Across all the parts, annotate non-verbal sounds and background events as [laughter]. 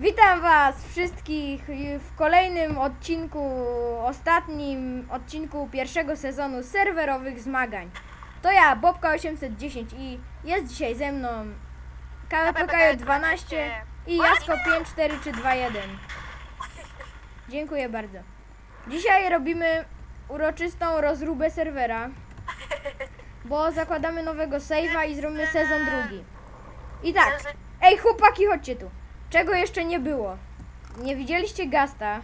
Witam Was wszystkich w kolejnym odcinku, ostatnim odcinku pierwszego sezonu serwerowych zmagań. To ja, Bobka810 i jest dzisiaj ze mną KPKJ12 i Jasko54321. Dziękuję bardzo. Dzisiaj robimy uroczystą rozróbę serwera, bo zakładamy nowego save'a i zrobimy sezon drugi. I tak, ej chłopaki, chodźcie tu. Czego jeszcze nie było? Nie widzieliście Gasta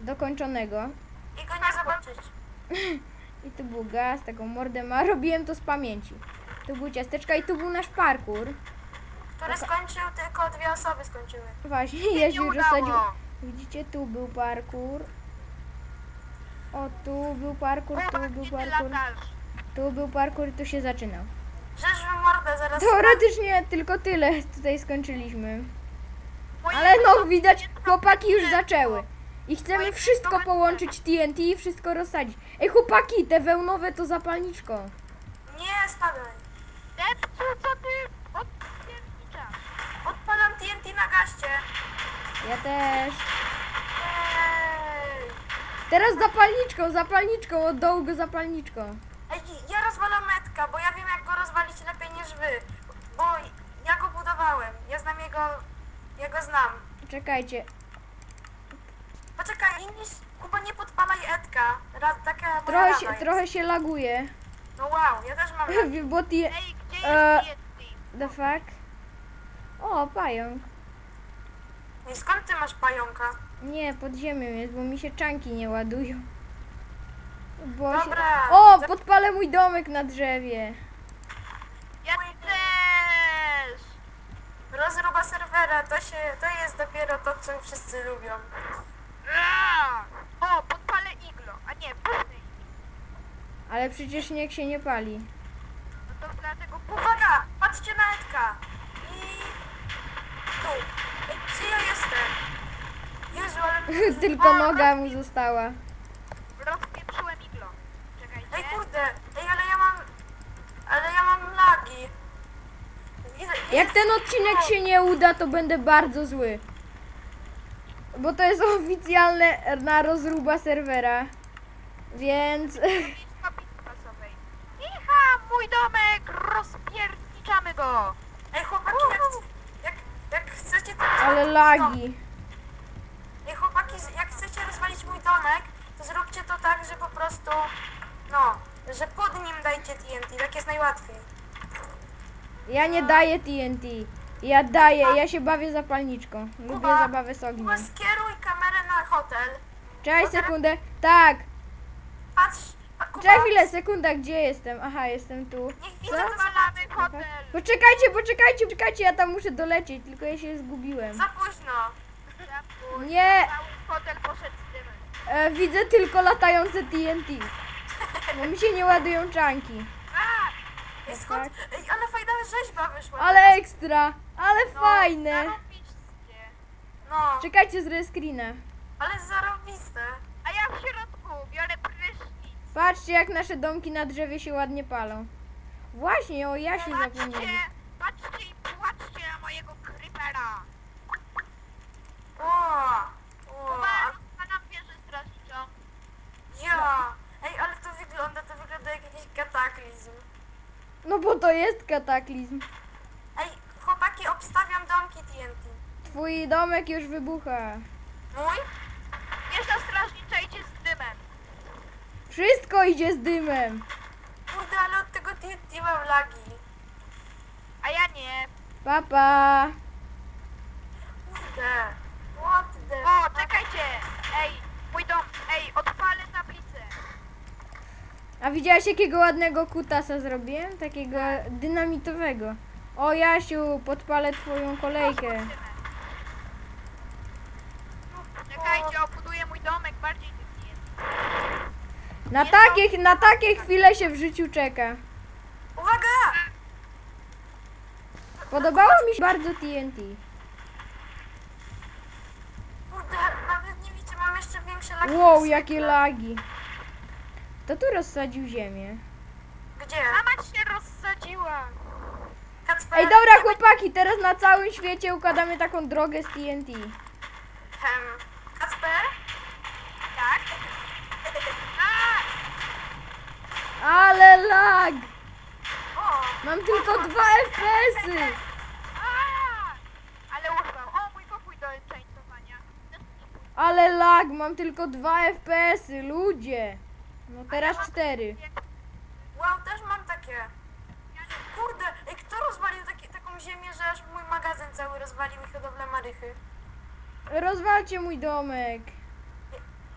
dokończonego. I go nie zobaczyć. [laughs] I tu był Gast, taką mordę ma. Robiłem to z pamięci. Tu był ciasteczka i tu był nasz parkour. Który skończył, tylko dwie osoby skończyły. Właśnie, nie Jeziu rozsadził. Widzicie, tu był parkour. O, tu był parkour, tu był parkour. Tu był parkour i tu się zaczynał. Rzeźmy mordę zaraz. Teoretycznie tylko tyle tutaj skończyliśmy. Ale no widać, chłopaki już zaczęły. I chcemy wszystko połączyć TNT i wszystko rozsadzić. Ej chłopaki, te wełnowe to zapalniczką. Nie, spadaj. Depcu, co ty odpierniczasz? Odpalam TNT na gaście. Ja też. Ej. Teraz zapalniczką, zapalniczką, od dołu go zapalniczką. Ej, ja rozwalam metka, bo ja wiem jak go rozwalić lepiej niż wy. Bo ja go budowałem. Ja znam jego... Ja go znam. Czekajcie. Poczekaj, inni... Kuba nie podpalaj Edka. Ra, taka Trochę się, trochę się laguje. No wow, ja też mam... [laughs] Bo. Ej, gdzie E, jest? The fuck? O, pająk. I skąd ty masz pająka? Nie, pod ziemią jest, bo mi się czanki nie ładują. Bo się... Dobra. O, podpalę mój domek na drzewie. Ja też! Rozruba serwera, to się... To jest dopiero to, co wszyscy lubią. Ra! O, podpalę iglo. A nie, ich. Ale przecież śnieg się nie pali. No to dlatego. Uwaga! Patrzcie na Edka! I... Tu. Ej, Gdzie ja jestem? Jezu, ale... [laughs] Tylko noga mu została. Rozpieprzyłem iglo. Czekajcie. Ej, kurde! Ej, ale ja mam... Ale ja mam lagi. Ile- Jak ten odcinek się nie uda, to będę bardzo zły. Bo to jest oficjalne na rozruba serwera. Więc. Icha, mój domek! Rozpierniczamy go! Ej, chłopaki, jak, jak, jak chcecie... To ale lagi. Ej, chłopaki, jak chcecie rozwalić mój domek, to zróbcie to tak, że po prostu... No, że pod nim dajcie TNT, tak jest najłatwiej. Ja nie daję TNT. Ja daję, ja się bawię zapalniczką. Lubię Kuba, zabawę z Kuba, ogniem. skieruj kamerę na hotel. Czekaj sekundę. Tak. Patrz, pa- Kuba, Czekaj chwilę, sekunda, gdzie jestem? Aha, jestem tu. niech widzę, Co? zobaczy. hotel! Poczekajcie, poczekajcie, poczekajcie, ja tam muszę dolecieć, tylko ja się zgubiłem. Za późno. Nie, Cały hotel poszedł z dymem. e, widzę tylko latające TNT. Bo mi się nie ładują czanki. Ej, skąd? Ej, ale fajna rzeźba wyszła. Ale ekstra, ale No, fajne. No, Czekajcie z rescreena. ale zarobiste. A ja w środku biorę prysznic. Patrzcie jak nasze domki na drzewie się ładnie palą. Właśnie, o Jasiu Patrzcie, zapomnieli. patrzcie i płaczcie na mojego creepera. O, o, strażniczą. ja. Ej, ale to wygląda, to wygląda jak jakiś kataklizm. No bo to jest kataklizm. Ej, chłopaki, obstawiam domki TNT. Twój domek już wybucha. Mój? Wieża strażnicza idzie z dymem. Wszystko idzie z dymem. Kurde, ale od tego TNT mam lagi. A ja nie. Papa. Kurde. What the... O, czekajcie. Ej, mój dom. Ej, odpalę tablicę. A widziałaś jakiego ładnego kutasa zrobiłem? Takiego dynamitowego. O Jasiu, podpalę twoją kolejkę. Czekajcie, obuduję mój domek bardziej. Na takie, na takie chwile się w życiu czeka. Uwaga! Podobało mi się bardzo TNT. Kurde, nawet nie widzę, mam jeszcze większe lagi. Wow, jakie lagi. Kto tu rozsadził ziemię? Gdzie? Mama się rozsadziła. Kacper, Ej, dobra chłopaki, teraz na całym świecie układamy taką drogę z TNT. Em, Kacper? Tak? A! Ale lag! O, Mam tylko dwa FPS-y! A! Ale urwał. O, mój pokój do enchantowania. Ale lag, mam tylko dwa FPS-y, ludzie! No teraz cztery. wow, też mam takie. Kurde, ej, kto rozwalił taki, taką ziemię, że aż mój magazyn cały rozwalił i hodowlę marychy? Rozwalcie mój domek.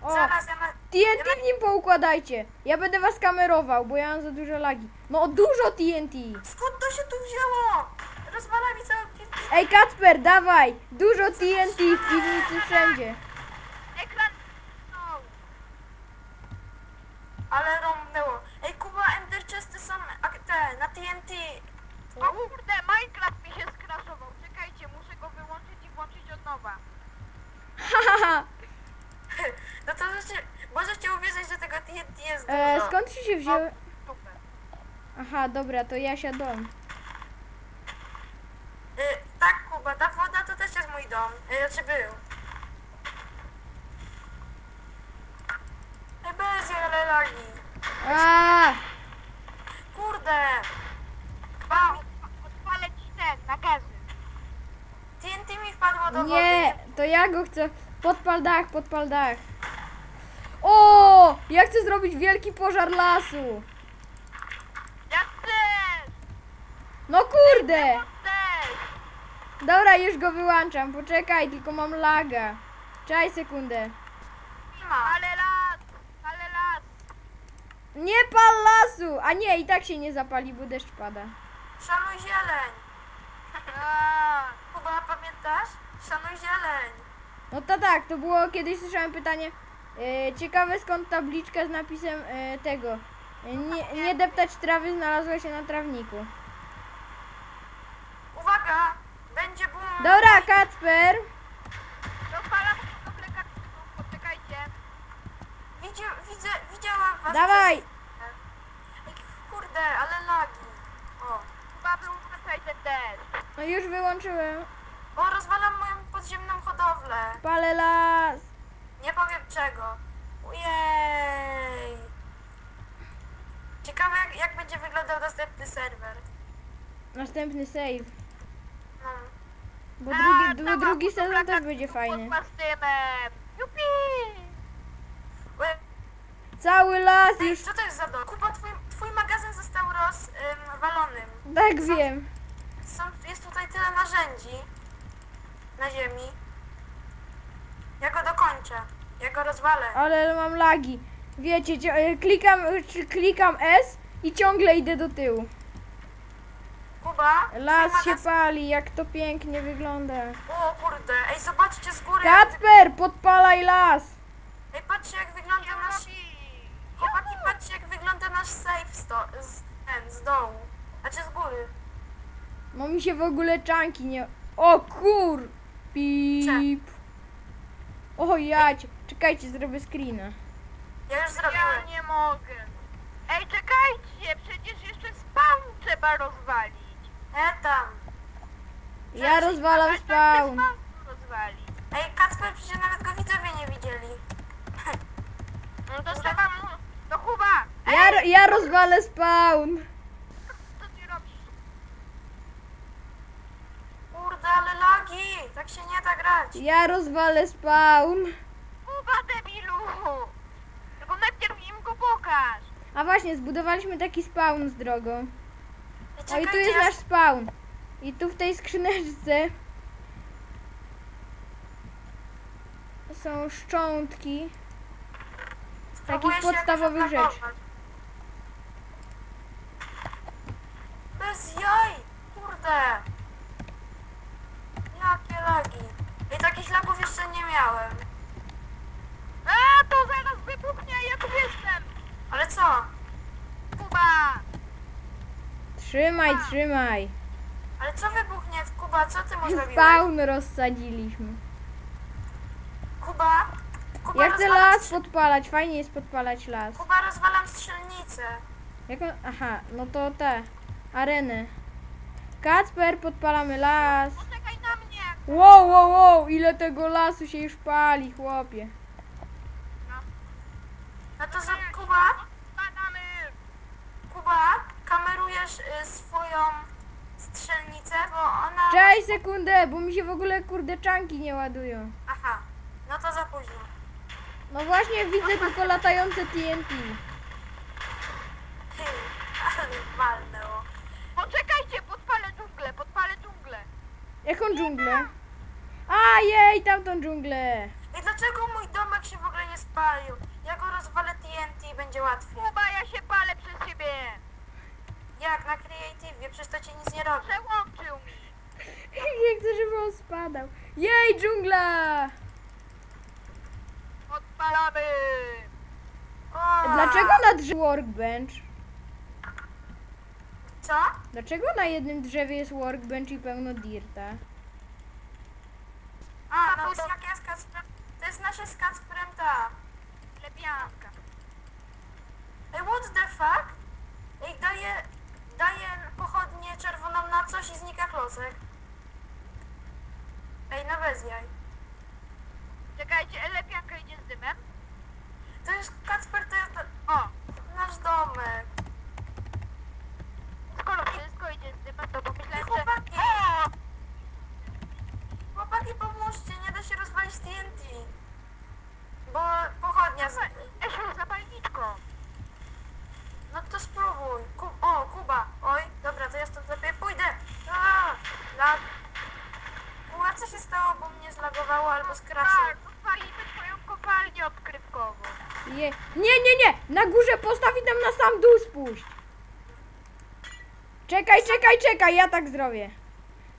O, Zaraz ja na... TNT w nim poukładajcie. Ja będę was kamerował, bo ja mam za duże lagi. No dużo TNT. Skąd to się tu wzięło? Rozwala mi cały piwnicy. Ej Kacper, dawaj! Dużo TNT w piwnicy wszędzie. Ekran. No. Ale rąbnęło. Ej, Kuba, Ender Chesty są ak- te, na TNT. O kurde, Minecraft mi się skraszował. Czekajcie, muszę go wyłączyć i włączyć od nowa. Hahaha. No to rzeczy, możecie uwierzyć, że tego TNT jest dużo. E, skąd ci się wzięły? Aha, dobra, to ja siadam. Y, tak, Kuba, ta woda to też jest mój dom. Y, znaczy był. Ej, bez ale lagi. A, Kurde. Kuba, Odpalę ci ten, magazyn. TNT mi wpadło do nie, wody. to ja go chcę. Podpal dach, podpal dach. Ja chcę zrobić wielki pożar lasu. Ja też! No kurde. Też! Dobra, już go wyłączam. Poczekaj, tylko mam laga. Czekaj sekundę. Ale las! Ale las! Nie pal lasu! A nie, i tak się nie zapali, bo deszcz pada. Szanuj zieleń. A, [laughs] Kuba, pamiętasz? Szanuj zieleń. No to tak, to było kiedyś słyszałem pytanie. E, ciekawe skąd tabliczka z napisem e, tego. E, nie, nie deptać trawy znalazła się na trawniku. Uwaga, będzie boom. Dobra, Kacper. Rozpalam ciągle kartków, poczekajcie. Widzę, widzę, widziałam was. Dawaj. Ej, Kurde, ale lagi. O. Chyba wyłączaj ten deszcz. No już wyłączyłem. O, rozwalam moją podziemną hodowlę. Palę las. Nie powiem czego. Ujej. Ciekawe jak, jak będzie wyglądał następny serwer. Następny save. No. Bo A, drugi, bo drugi sezon też będzie fajny. pod. Jupi! Ue- Cały las Ej, już. co to jest za dom? Kuba, twój, twój magazyn został rozwalony. Tak wiem. Są, jest tutaj tyle narzędzi na ziemi. Ja go dokończę. Ja go rozwalę. Ale mam lagi. Wiecie, e, klikam, klikam S i ciągle idę do tyłu. Kuba, Las się pali, jak to pięknie wygląda. O kurde, ej zobaczcie z góry. Kacper, podpalaj las! Ej, patrzcie jak wygląda nasz... Chłopaki, patrzcie jak wygląda nasz safe sto... z, ten, z dołu. Znaczy z góry. No mi się w ogóle czanki nie... O kur... Pip. O jacie. Czekajcie, zrobię screena. Ja już Ja zrobiłem. nie mogę. Ej, czekajcie, przecież jeszcze spawn trzeba rozwalić. E tam. Ja rozwalam spawn. rozwalić. Ej, Kacper, przecież nawet go widzowie nie widzieli. No to trzeba mu... To Kuba! Ej, Ja, ro- ja rozwalę spawn. co ty robisz? Kurde, ale lagi. Tak się nie da grać. Ja rozwalę spawn. Kuba, debilu! Tylko najpierw im go pokaż. A właśnie, zbudowaliśmy taki spawn z drogą. O i tu jest nasz spawn. I tu w tej skrzyneczce są szczątki takich podstawowych rzeczy. Bez jaj! Kurde! Lagi. I takich lagów jeszcze nie miałem. A, to zaraz wybuchnie, ja tu jestem! Ale co? Kuba! Trzymaj, trzymaj. Ale co wybuchnie? Kuba, co ty mu zrobiłeś? Spawn rozsadziliśmy. Kuba? Kuba Ja chcę rozwalam las strz- podpalać, fajnie jest podpalać las. Kuba, rozwalam strzelnicę. Jak on... Aha, no to te. Areny. Kacper, podpalamy las. Wow, wow, wow, ile tego lasu się już pali, chłopie. No to za Kuba, Spadamy! Kuba, kamerujesz y, swoją strzelnicę, bo ona... Cześć, sekundę, bo mi się w ogóle kurde czanki nie ładują. Aha, no to za późno. No właśnie widzę tylko latające TNT. Hy, Ale walnęło. Poczekajcie, podpalę dżunglę, podpalę dżunglę. Jaką dżunglę? A jej, tamtą dżunglę. I dlaczego mój domek się w ogóle nie spalił? Ja go rozwalę TNT i będzie łatwiej. Kuba, ja się palę przez ciebie. Jak na Creative, przecież to ci nic nie robi. Przełączył mi. [laughs] Nie chcę, żeby on spadał. Jej, dżungla! Odpalamy! O, Dlaczego na drzewie workbench? Co? Dlaczego na jednym drzewie jest workbench i pełno dirta? A, no to jest jak ja z Kacprem... To jest nasze z Kacprem ta. Lepianka. Ej, what the fuck? Ej, daję... Daję pochodnię czerwoną na coś i znika klocek. Ej, no bez jaj. Czekajcie, lepianka idzie z dymem. To jest Kacper, to jest O, nasz domek. skoro wszystko idzie z dymem, to Ej, pomyślałem, że... chłopaki! O! Chłopaki, pomóżcie, nie da się rozwalić TNT. Bo pochodnia... Z... Esiu, zapalniczką. No to spróbuj. Ku... O, Kuba. Oj, dobra, to ja stąd lepiej pójdę. A, lag. Kuba, co się stało, bo mnie zlagowało albo skraszyło? Tak, odpalimy twoją kopalnię odkrywkową. Je... Nie, nie, nie! Na górze postaw i tam na sam dół spuść. Czekaj, czekaj, ja tak zrobię.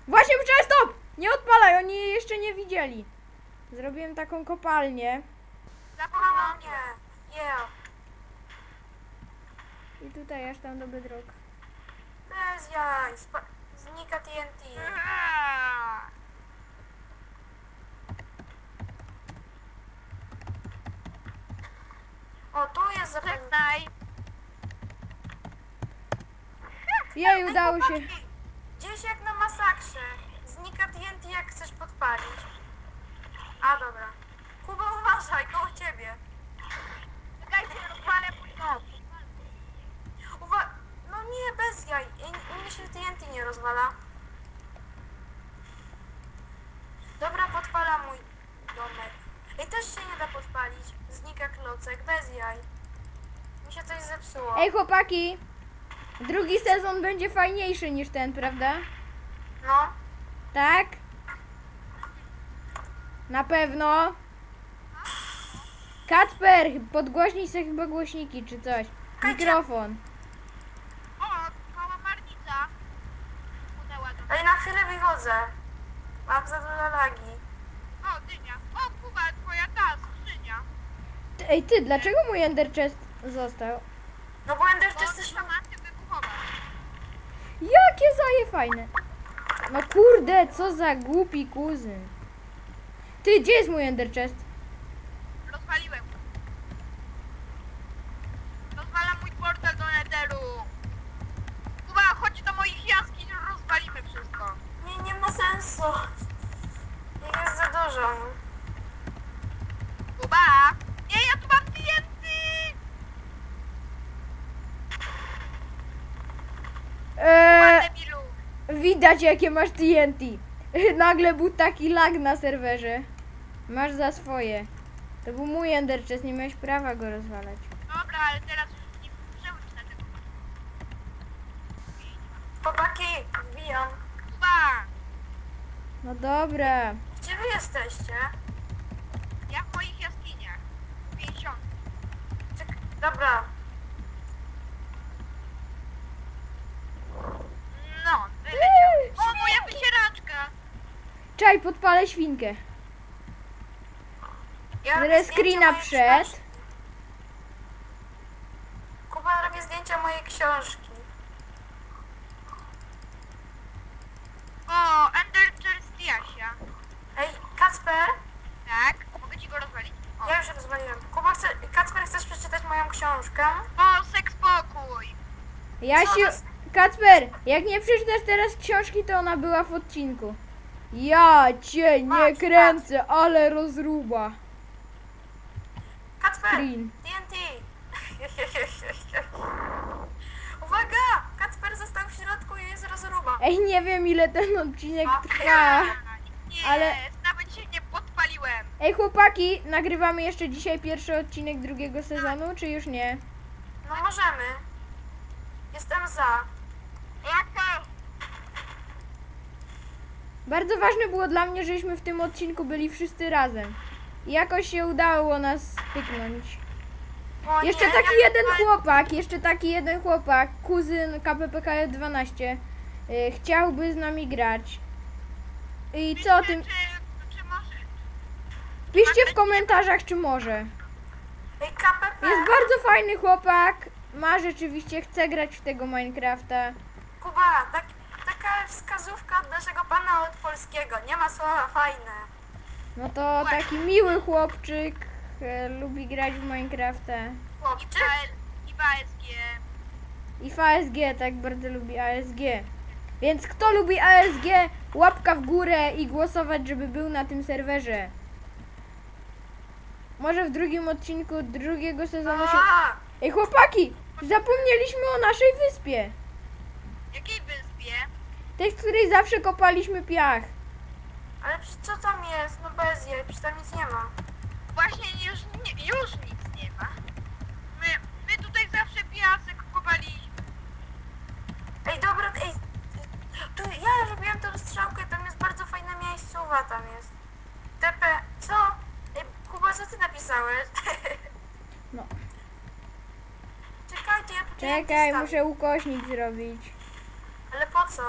Właśnie, wczoraj stop! Nie odpalaj, oni jej jeszcze nie widzieli. Zrobiłem taką kopalnię. No Zapomniałem. nie. Yeah. I tutaj aż tam do bedrock. Bez jaj. Spa... Znika TNT. O, tu jest zapewne. Żegnaj. Jej, udało się. Gdzieś jak na masakrze. Znika TNT jak chcesz podpalić. A, dobra. Kuba, uważaj, koło ciebie. Czekajcie, rozpalę mój dom. Uwa... No nie, bez jaj. I- U mnie się TNT nie rozwala. Dobra, podpala mój domek. I też się nie da podpalić. Znika klocek, bez jaj. Mi się coś zepsuło. Ej, chłopaki! Drugi sezon będzie fajniejszy niż ten, prawda? No, Tak? Na pewno. Kacper, podgłośnij sobie chyba głośniki czy coś. Mikrofon. O, mała marnica. Udała do Ej, na chwilę wychodzę. Mam za dużo lagi. O, dynia. O, Kuba, twoja ta skrzynia. Ty- Ej, ty, dlaczego mój Ender Chest został? No bo Ender Bo Chest też... jest antywybuchowa. Jakie zaje fajne. No kurde, co za głupi kuzyn. Ty, gdzie jest mój Ender Chest? Rozwaliłem go. Rozwalam mój portal do Netheru. Kuba, chodź do moich jaskiń, rozwalimy wszystko. Nie, nie ma sensu. Ich jest za dużo. Kuba! Nie, ja tu mam TNT! Kuba, Eee, debilu. Jakie masz TNT. [laughs] Nagle był taki lag na serwerze. Masz za swoje. To był mój Ender Chest, nie miałeś prawa go rozwalać. Dobra, ale teraz już nie przełóż na tego. Chłopaki, wbijam. Kuba! No dobra. Gdzie wy jesteście? Ja w moich jaskiniach. 50. Czek Dobra. No, wyleciał. O, moja wycieraczka! Czaj, podpalę świnkę. Ja Biorę robię zdjęcia screena mojej przed. książki. Kuba robi zdjęcia mojej książki. O, Ender Jasia. Ej, Kacper? Tak? Mogę ci go rozwalić? O, Ja już rozwaliłem. Kuba, chce, Kacper, chcesz przeczytać moją książkę? o seks pokój! Jasiu, Co to jest? Kacper, jak nie przeczytasz teraz książki, to ona była w odcinku. Ja cię nie Masz, kręcę, ale rozruba. Kacper! Screen. TNT! [laughs] Uwaga! Kacper został w środku i jest rozruba. Ej, nie wiem ile ten odcinek A, trwa. Nie, Ale- nawet się nie podpaliłem. Ej, chłopaki, nagrywamy jeszcze dzisiaj pierwszy odcinek drugiego sezonu, czy już nie? No możemy. Jestem za. To? Bardzo ważne było dla mnie, żeśmy w tym odcinku byli wszyscy razem. I jakoś się udało nas styknąć. O Jeszcze nie, taki ja- jeden chłopak, jeszcze taki jeden chłopak, kuzyn KPPK 12, y, chciałby z nami grać. I co o tym? Czy, czy może? Piszcie w komentarzach, czy może. Ej, KPP! Jest bardzo fajny chłopak, ma rzeczywiście, chce grać w tego Minecrafta. Kuba, tak, taka wskazówka od naszego pana od polskiego. Nie ma słowa fajne. No to taki miły chłopczyk, e, lubi grać w Minecrafta. I, Chłopczyk? I. I w ASG, tak bardzo lubi ASG. Więc kto lubi ASG, łapka w górę i głosować, żeby był na tym serwerze. Może w drugim odcinku drugiego sezonu się... A, Ej chłopaki, zapomnieliśmy o naszej wyspie. Jakiej wyspie? Tej, w której zawsze kopaliśmy piach. ale przecież co tam jest? No bez jej, przecież tam nic nie ma. Właśnie już, nie, już nic nie ma. My, my tutaj zawsze piasek kopaliśmy. Ej, dobra, ej. Tu ja robiłem tą strzałkę, tam jest bardzo fajna miejscowa, tam jest. TP, co? Ej, Kuba, co ty napisałeś? [laughs] No. Czekajcie, ja tu Czekaj, muszę ukośnik zrobić. Ale po co?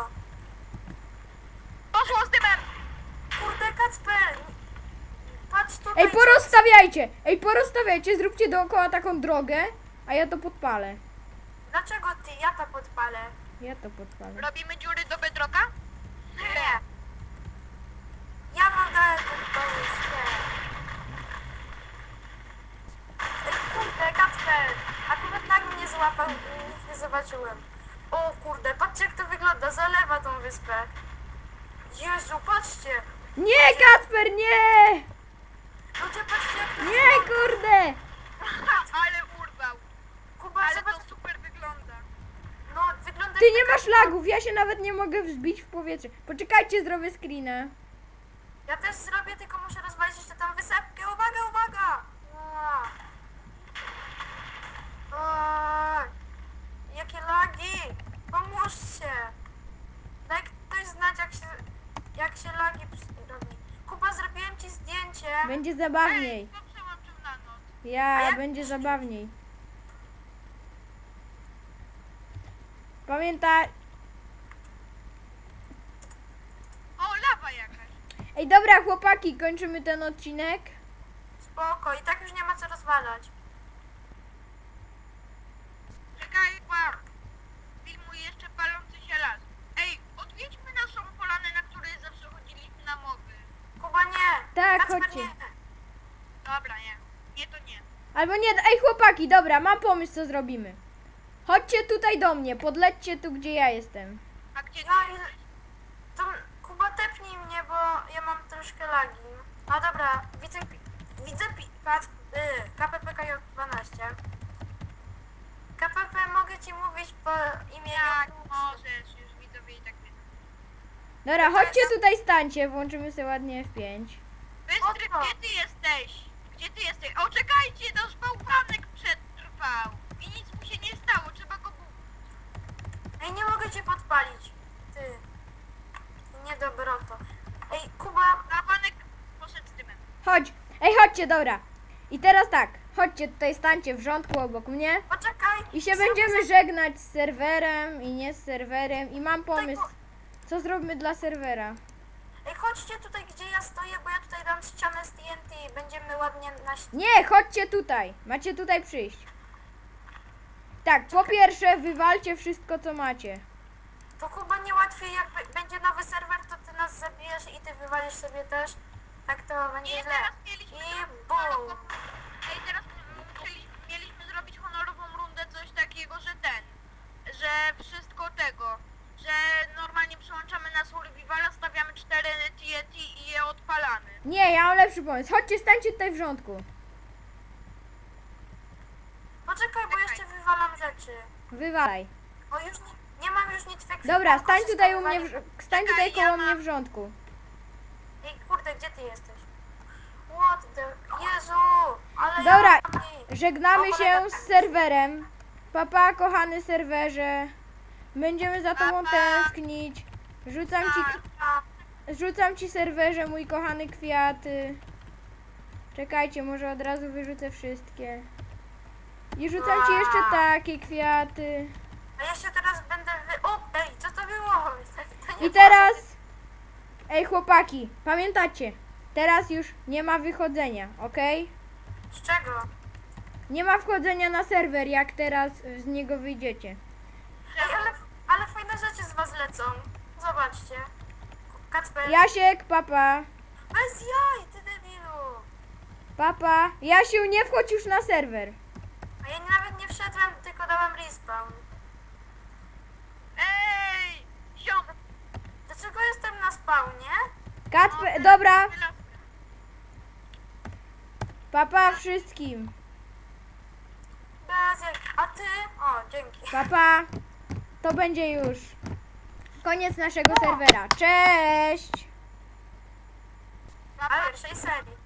Poszło z dymem! Kurde, Kacper! Patrz tutaj. Ej, porozstawiajcie! Ej, porozstawiajcie, zróbcie dookoła taką drogę, a ja to podpalę. Dlaczego ty? Ja to podpalę. Ja to podpalę. Robimy dziury do bedroka? Nie. Ja wam daję ten pomysł, nie. Ej, Kurde, Kacper! Akurat nagle mnie złapał i nic nie zobaczyłem. O kurde, patrzcie jak to wygląda, zalewa tą wyspę. Jezu, patrzcie! Nie, Kacper, nie! Ludzie, patrzcie jak to Nie, kurde! Ale urwał. Kuba, Ale zobacz, to super wygląda. no wygląda Ty jak nie taka- masz lagów, ja się nawet nie mogę wzbić w powietrze. Poczekajcie, zrobię screena. Ja też zrobię, tylko muszę rozwalić jeszcze tam wysepkę. Uwaga, uwaga! Ła. Oj, jakie lagi! Pomóżcie! Daj ktoś znać, jak się, jak się lagi przy-. Kuba, zrobiłem ci zdjęcie. Będzie zabawniej. Ej, kto przełączył na noc? Ja, jak- będzie zabawniej. Pamiętaj. O, lawa jakaś. Ej, dobra, chłopaki, kończymy ten odcinek. Spoko, i tak już nie ma co rozwalać. Czekaj, łap. Filmuj jeszcze palący się las. Ej, odwiedźmy naszą polanę, na której zawsze chodziliśmy na mowy. Kuba, nie! Tak, Kacper, chodźcie. nie. Dobra, nie. Nie, to nie. Albo nie, ej chłopaki, dobra, mam pomysł, co zrobimy. Chodźcie tutaj do mnie, podlećcie tu, gdzie ja jestem. A gdzie ty Ja, jesteś? to Kuba tepnij mnie, bo ja mam troszkę lagi. A dobra, widzę, pi- widzę pi, patrz, y, KPPK 12. KPP mogę ci mówić po imieniu. Tak, możesz, już widzowie i tak wiedzą. Dobra, chodźcie tutaj, stańcie, włączymy sobie ładnie F5. Gdzie ty jesteś? Gdzie ty jesteś? O, czekajcie, nasz bałwanek przetrwał. I nic mu się nie stało, trzeba go... bu- Ej, nie mogę cię podpalić. Ty. Nie dobroto. Ej, Kuba, Bałwanek poszedł z dymem. Chodź, ej, chodźcie, dobra. I teraz tak, chodźcie tutaj, stańcie w rządku obok mnie. poczekaj. I się będziemy żegnać z serwerem i nie z serwerem. I mam pomysł, co zrobimy dla serwera. Ej, chodźcie tutaj, gdzie ja stoję, bo ja dam ścianę z TNT i będziemy ładnie na ścianie. Nie, chodźcie tutaj. Macie tutaj przyjść. Tak, po pierwsze, wywalcie wszystko, co macie. To Kuba nie łatwiej, jak będzie nowy serwer, to ty nas zabijesz i ty wywalisz sobie też. Tak to będzie Nie, źle. teraz mieliśmy I zrobić bum. honorową... Ej, teraz musieli, mieliśmy zrobić honorową rundę, coś takiego, że ten... Że wszystko tego, że normalnie przełączamy na survivala, stawiamy cztery TNT i je odpalamy. Nie, ja mam lepszy pomysł. Chodźcie, stańcie tutaj w rządku. Poczekaj, bo jeszcze wywalam rzeczy. Wywalaj. O, już nie, nie mam już nic w Dobra, stań tutaj u mnie, w, stań tutaj Czekaj, ja koło mnie mam- w rządku. Ej, kurde, gdzie ty jesteś? What the... Jezu! Ale Dobra, ja mam mniej. żegnamy się z serwerem. Papa, kochany serwerze. Będziemy za tobą tęsknić. Rzucam ci, rzucam ci serwerze, mój kochany kwiaty. Czekajcie, może od razu wyrzucę wszystkie. I rzucam ci jeszcze takie kwiaty. a ja się teraz będę wy... O, ej, co to było? [laughs] To I teraz... Ej, chłopaki, pamiętacie? Teraz już nie ma wychodzenia, ok? Z czego? Nie ma wchodzenia na serwer, jak teraz z niego wyjdziecie. Ej, ale, ale fajne rzeczy z was lecą. Zobaczcie. Kacper. Jasiek, papa. Bez jaj, ty debilu. Papa. Jasiu, nie wchodź już na serwer. A ja nawet nie wszedłem, tylko dałem respawn. Ej! Ziom! Dlaczego jestem na spawnie? Kacper, dobra. Papa wszystkim. Bez jaj. A ty? O, dzięki. Papa. To będzie już koniec naszego serwera. Cześć. Serii.